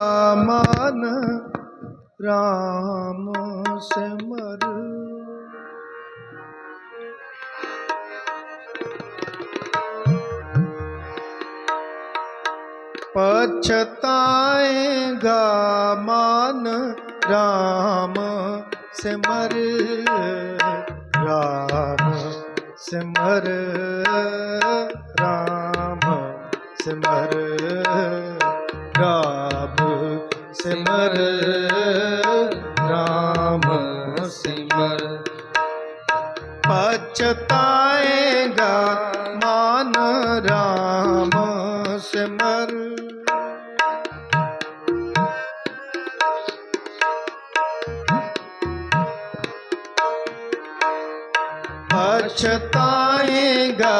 ਮਨ ਰਾਮ ਸਿਮਰ ਪਛਤਾਏਗਾ ਮਨ ਰਾਮ ਸਿਮਰ ਰਾਮ ਸਿਮਰ ਰਾਮ ਸਿਮਰ ਰਾਮ ਸਿਮਰ ਰਾਮ ਸਿਮਰ। ਪਛਤਾਏਗਾ ਮਨ ਰਾਮ ਸਿਮਰ। ਪਛਤਾਏਗਾ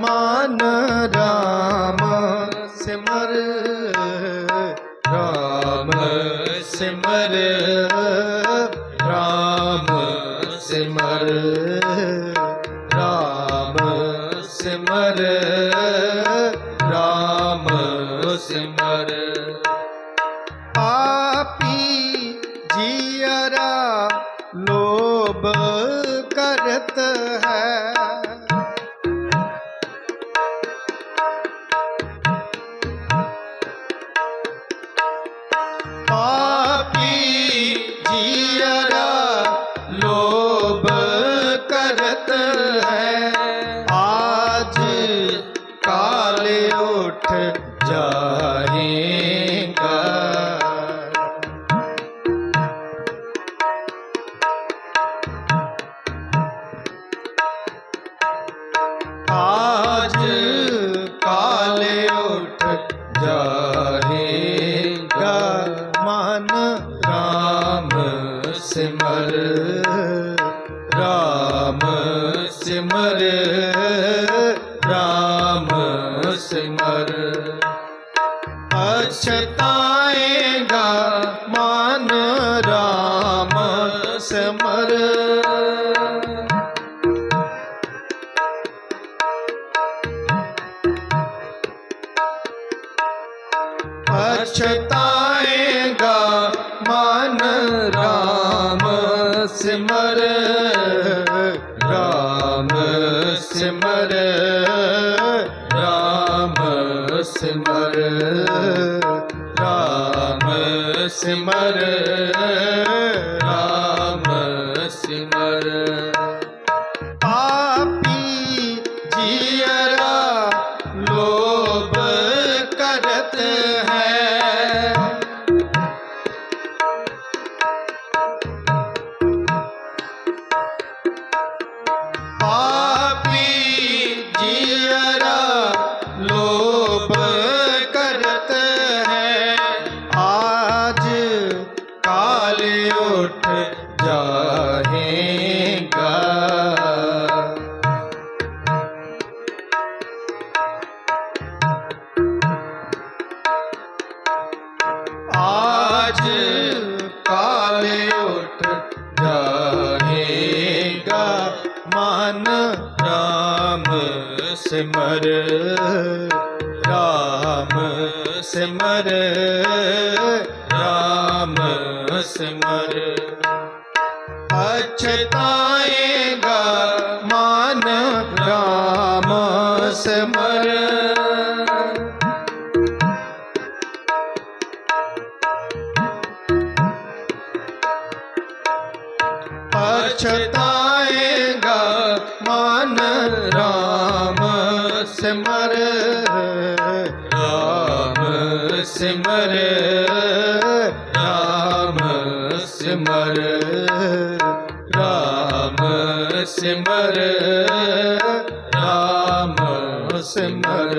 ਮਨ ਰਾਮ ਸਿਮਰ। ਸਿਮਰ ਸਿਮਰ। ਅਛਤਾਏਗਾ ਮਨ ਰਾਮ ਸਿਮਰ। ਪਛਤਾਏਗਾ ਮਨ ਰਾਮ ਸਿਮਰ। ਰਾਮ ਸਿਮਰ। ਰਾਮ ਸਿਮਰ ਰਾਮ ਸਿਮਰ ਆਜ ਕਾਲੇ ਉਠ ਜਾਹੇਗਾ ਮਨ ਰਾਮ ਸਿਮਰ ਰਾਮ ਸਿਮਰ ਰਾਮ ਸਿਮਰ ਅਛਤਾਏਗਾ ਮਨ ਰਾਮ ਸਿਮਰ ਪਛਤਾਏਗਾ। ਮਨ ਰਾਮ ਸਿਮਰ ਰਾਮ ਸਿਮਰ ਰਾਮ ਸਿਮਰ ਰਾਮ ਸਿਮਰ ਰਾਮ ਸਿਮਰ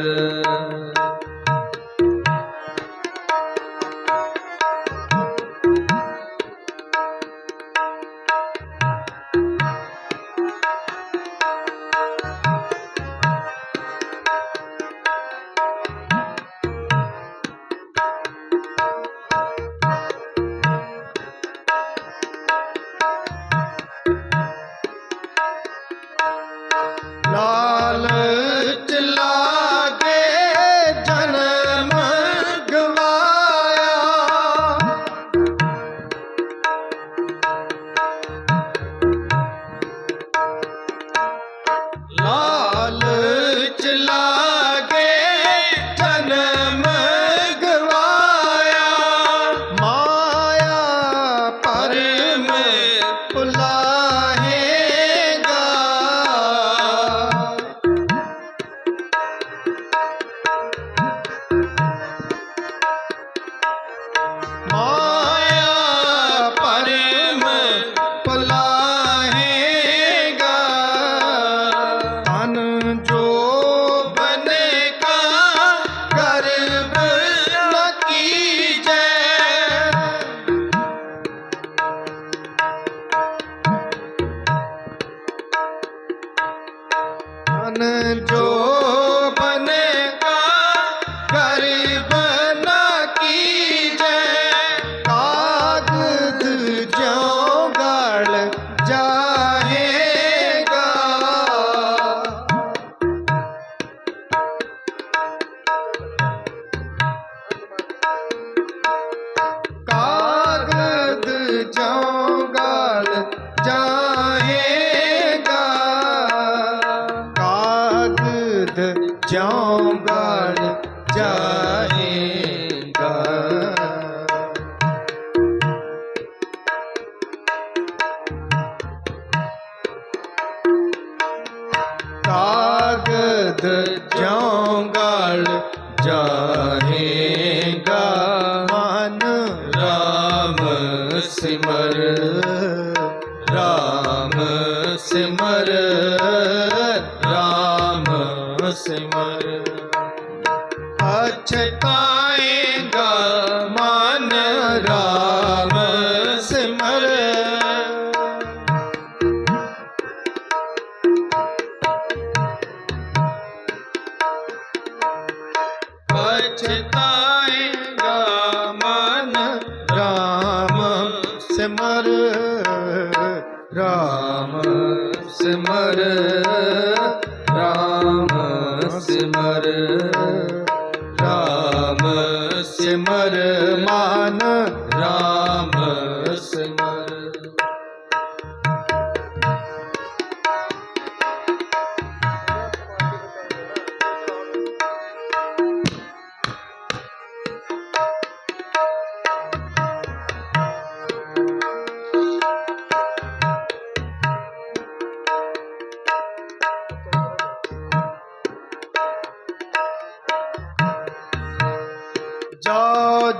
ਅਰਧ ਜਿਉ ਗਲ ਜਾਏਗਾ ਮਨ RAM ਸਿਮਰ ਰਾਮ ਸਿਮਰ RAM ਸਿਮਰ। ਅਛਤਾਏਗਾ ਸਿਮਰ ਰਾ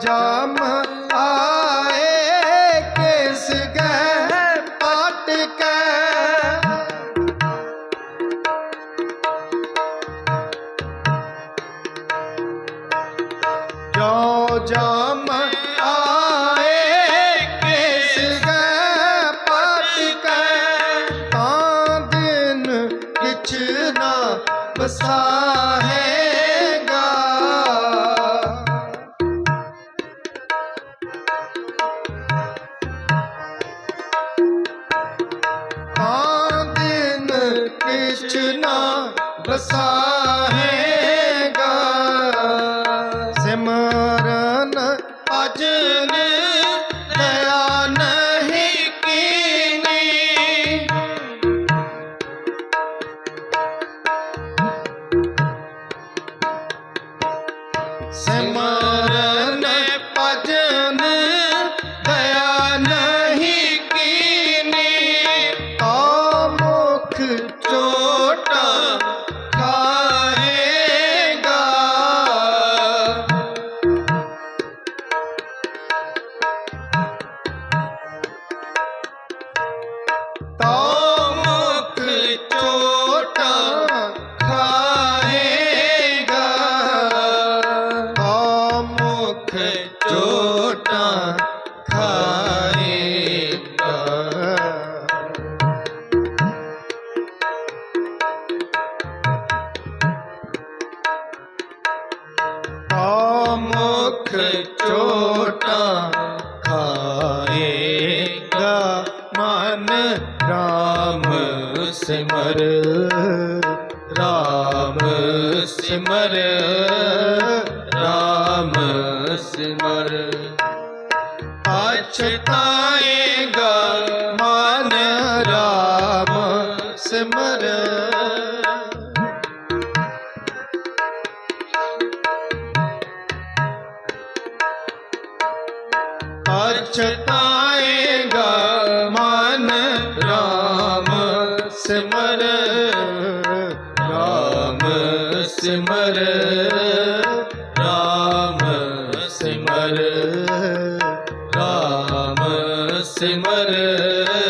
जाम आ भजन ਦੁੱਖ ਚੋਟਾ ਖਾਏਗਾ ਮਨ RAM ਸਿਮਰ RAM ਸਿਮਰ RAM ਸਿਮਰ ਅਛਤਾਏਗਾ ਸਿਮਰ ਰਾਮ ਸਿਮਰ।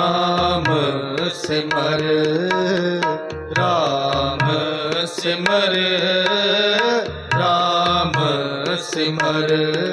ਰਾਮ ਸਿਮਰ ਰਾਮ ਸਿਮਰ ਰਾਮ ਸਿਮਰ।